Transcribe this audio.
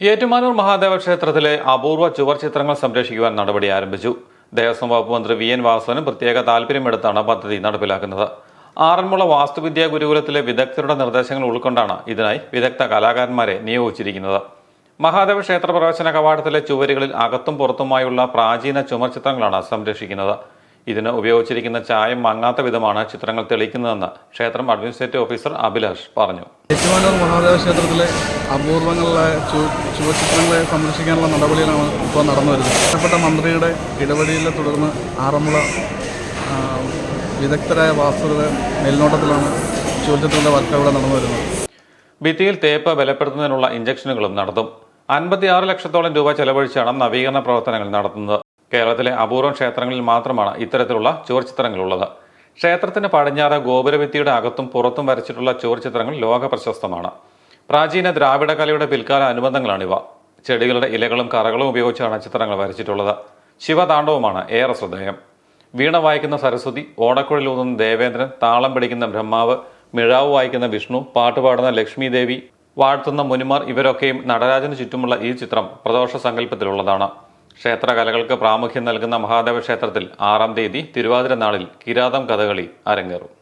ഏറ്റുമാനൂർ മഹാദേവ ക്ഷേത്രത്തിലെ അപൂർവ ചുവർ ചിത്രങ്ങൾ സംരക്ഷിക്കുവാൻ നടപടി ആരംഭിച്ചു. ദേവസ്വം വകുപ്പ് മന്ത്രി വി എൻ വാസവനും പ്രത്യേക താല്പര്യമെടുത്താണ് പദ്ധതി നടപ്പിലാക്കുന്നത്. ആറന്മുള വാസ്തുവിദ്യാ ഗുരുകുലത്തിലെ വിദഗ്ധരുടെ നിർദ്ദേശങ്ങൾ ഉൾക്കൊണ്ടാണ് ഇതിനായി വിദഗ്ധ കലാകാരന്മാരെ നിയോഗിച്ചിരിക്കുന്നത്. മഹാദേവ ക്ഷേത്ര പ്രവേശന കവാടത്തിലെ ചുവരുകളിൽ അകത്തും പുറത്തുമായുള്ള പ്രാചീന ചുമർ ചിത്രങ്ങളാണ് സംരക്ഷിക്കുന്നത്. ഇതിന് ഉപയോഗിച്ചിരിക്കുന്ന ചായം മങ്ങാത്ത വിധമാണ് ചിത്രങ്ങൾ തെളിയിക്കുന്നതെന്ന് ക്ഷേത്രം അഡ്മിനിസ്ട്രേറ്റീവ് ഓഫീസർ അഭിലാഷ് പറഞ്ഞു. ഏറ്റുമാനൂർ മഹാദേവ ക്ഷേത്രത്തിലെ അപൂർവങ്ങളിലെ ചു- ചുവചിത്രങ്ങളെ സംരക്ഷിക്കാനുള്ള നടപടികളാണ് ഇപ്പോൾ നടന്നു വരുന്നത് ബന്ധപ്പെട്ട മന്ത്രിയുടെ ഇടപെടലിനെ തുടർന്ന് ആറന്മുള വിദഗ്ധരായ വാസ്തുവിന്റെ മേൽനോട്ടത്തിലാണ് ചുവചിത്രങ്ങളുടെ വർക്ക് അവിടെ നടന്നു വരുന്നത് ഭിത്തിയിൽ തേപ്പ് ബലപ്പെടുത്തുന്നതിനുള്ള ഇഞ്ചക്ഷനുകളും നടത്തും. അൻപത്തിയാറ് ലക്ഷത്തോളം രൂപ ചെലവഴിച്ചാണ് നവീകരണ പ്രവർത്തനങ്ങൾ നടത്തുന്നത്. കേരളത്തിലെ അപൂർവം ക്ഷേത്രങ്ങളിൽ മാത്രമാണ് ഇത്തരത്തിലുള്ള ചുവർച്ചിത്രങ്ങളുള്ളത് ക്ഷേത്രത്തിന് പടിഞ്ഞാറ് ഗോപുരഭിത്തിയുടെ അകത്തും പുറത്തും വരച്ചിട്ടുള്ള ചുവർച്ചിത്രങ്ങൾ ലോക പ്രശസ്തമാണ്. പ്രാചീന ദ്രാവിഡ കലയുടെ പിൽക്കാല അനുബന്ധങ്ങളാണിവ. ചെടികളുടെ ഇലകളും കറകളും ഉപയോഗിച്ചാണ് ചിത്രങ്ങൾ വരച്ചിട്ടുള്ളത്. ശിവതാണ്ഡവമാണ് ഏറെ ശ്രദ്ധേയം. വീണ വായിക്കുന്ന സരസ്വതി ഓടക്കുഴൽ ഊതുന്ന ദേവേന്ദ്രൻ താളം പിടിക്കുന്ന ബ്രഹ്മാവ് മിഴാവ് വായിക്കുന്ന വിഷ്ണു പാട്ടുപാടുന്ന ലക്ഷ്മി ദേവി വാഴ്ത്തുന്ന മുനിമാർ ഇവരൊക്കെയും നടരാജന് ചുറ്റുമുള്ള ഈ ചിത്രം പ്രദോഷ സങ്കല്പത്തിലുള്ളതാണ്. ക്ഷേത്രകലകൾക്ക് പ്രാമുഖ്യം നൽകുന്ന മഹാദേവ ക്ഷേത്രത്തിൽ ആറാം തീയതി തിരുവാതിര നാളിൽ കിരാതം കഥകളി അരങ്ങേറും.